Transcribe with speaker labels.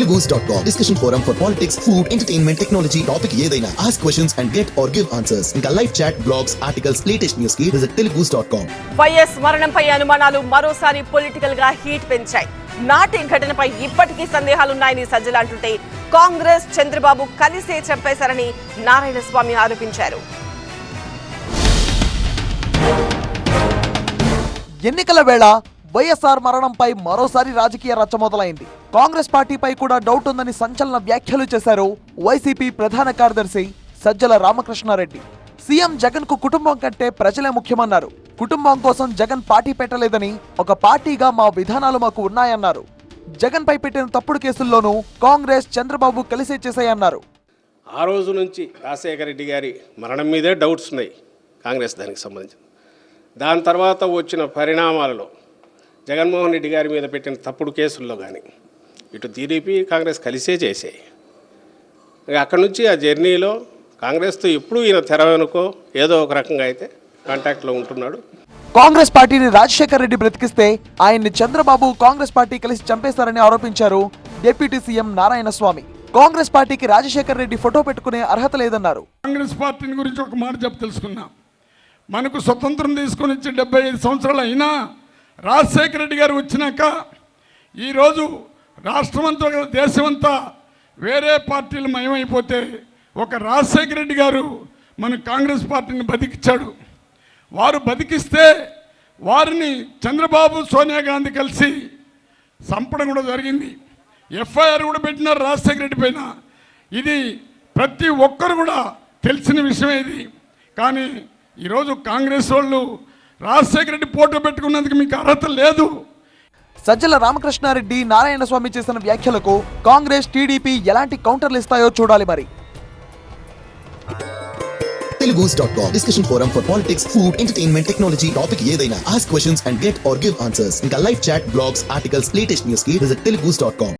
Speaker 1: Telugus dot com discussion forum for politics food entertainment technology topic ఏదైనా. Ask questions and get or give answers ఇంకా live chat blogs articles latest న్యూస్కి visit Telugus dot com
Speaker 2: YS మరణంపై అనుమానాలు మరోసారి పొలిటికల్గా heat పెంచాయి. నాటి ఘటనపై ఇప్పటికీ సందేహాలున్నాయని సజ్జలు అంటుంటే కాంగ్రెస్ చంద్రబాబు కలిసే చంపేశారని నారాయణ స్వామి ఆరోపించారు.
Speaker 3: ఎన్నికల వేళ వైఎస్ఆర్ మరణంపై మరోసారి రాజకీయ రచ్చ మొదలైంది. కాంగ్రెస్ పార్టీపై కూడా డౌట్ ఉందని సంచలన వ్యాఖ్యలు చేశారు వైసీపీ ప్రధాన కార్యదర్శి సజ్జల రామకృష్ణారెడ్డి. సీఎం జగన్కు కుటుంబం కంటే ప్రజలే ముఖ్యమన్నారు. కుటుంబం కోసం జగన్ పార్టీ పెట్టలేదని ఒక పార్టీగా మా విధానాలు మాకు ఉన్నాయన్నారు. జగన్ పై పెట్టిన తప్పుడు కేసుల్లోనూ కాంగ్రెస్ చంద్రబాబు కలిసే చేశాయన్నారు.
Speaker 4: ఆ రోజు నుంచి రాజశేఖర రెడ్డి గారి మరణం మీదే డౌట్స్ ఉన్నాయి కాంగ్రెస్ దానికి సంబంధించి. దాని తర్వాత వచ్చిన పరిణామాలలో జగన్మోహన్ రెడ్డి గారి మీద పెట్టిన తప్పుడు కేసుల్లో కానీ ఇటు టీడీపీ కాంగ్రెస్ కలిసే చేసాయి ఇక అక్కడి నుంచి ఆ జర్నీలో కాంగ్రెస్తో ఎప్పుడూ ఈయన తెర వెనుకో ఏదో ఒక రకంగా అయితే కాంటాక్ట్లో ఉంటున్నాడు.
Speaker 3: కాంగ్రెస్ పార్టీని రాజశేఖర్ రెడ్డి బ్రతికిస్తే ఆయన్ని చంద్రబాబు కాంగ్రెస్ పార్టీ కలిసి చంపేశారని ఆరోపించారు deputy CM Narayana Swamy Congress పార్టీకి రాజశేఖర్ రెడ్డి ఫోటో పెట్టుకునే అర్హత లేదన్నారు.
Speaker 5: కాంగ్రెస్ పార్టీని గురించి ఒక మాట చెప్పి తెలుసుకున్నా. మనకు స్వతంత్రం తీసుకొని వచ్చి డెబ్బై ఐదు సంవత్సరాలు అయినా రాజశేఖర రెడ్డి గారు వచ్చినాక ఈరోజు రాష్ట్రమంతా దేశమంతా వేరే పార్టీలు మయమైపోతే ఒక రాజశేఖర రెడ్డి గారు మన కాంగ్రెస్ పార్టీని బతికిచ్చాడు. వారు బతికిస్తే వారిని చంద్రబాబు సోనియా గాంధీ కలిసి చంపడం కూడా జరిగింది. ఎఫ్ఐఆర్ కూడా పెట్టినారు రాజశేఖర రెడ్డి పైన. ఇది ప్రతి ఒక్కరు కూడా తెలిసిన విషయం ఇది. కానీ ఈరోజు కాంగ్రెస్ వాళ్ళు రాజశేఖర రెడ్డి ఫోటో పెట్టుకున్నందుకు మీకు అర్హత లేదు.
Speaker 3: సజ్జల రామకృష్ణారెడ్డి నారాయణ స్వామి చేసిన వ్యాఖ్యలకు కాంగ్రెస్ టీడీపీ ఎలాంటి కౌంటర్లు ఇస్తాయో చూడాలి మరి.
Speaker 1: Telugus dot com discussion forum for politics food entertainment technology topic ఏదైనా. Ask questions and get or give answers ఇంకా live chat blogs articles latest న్యూస్కి విజిట్ కామ్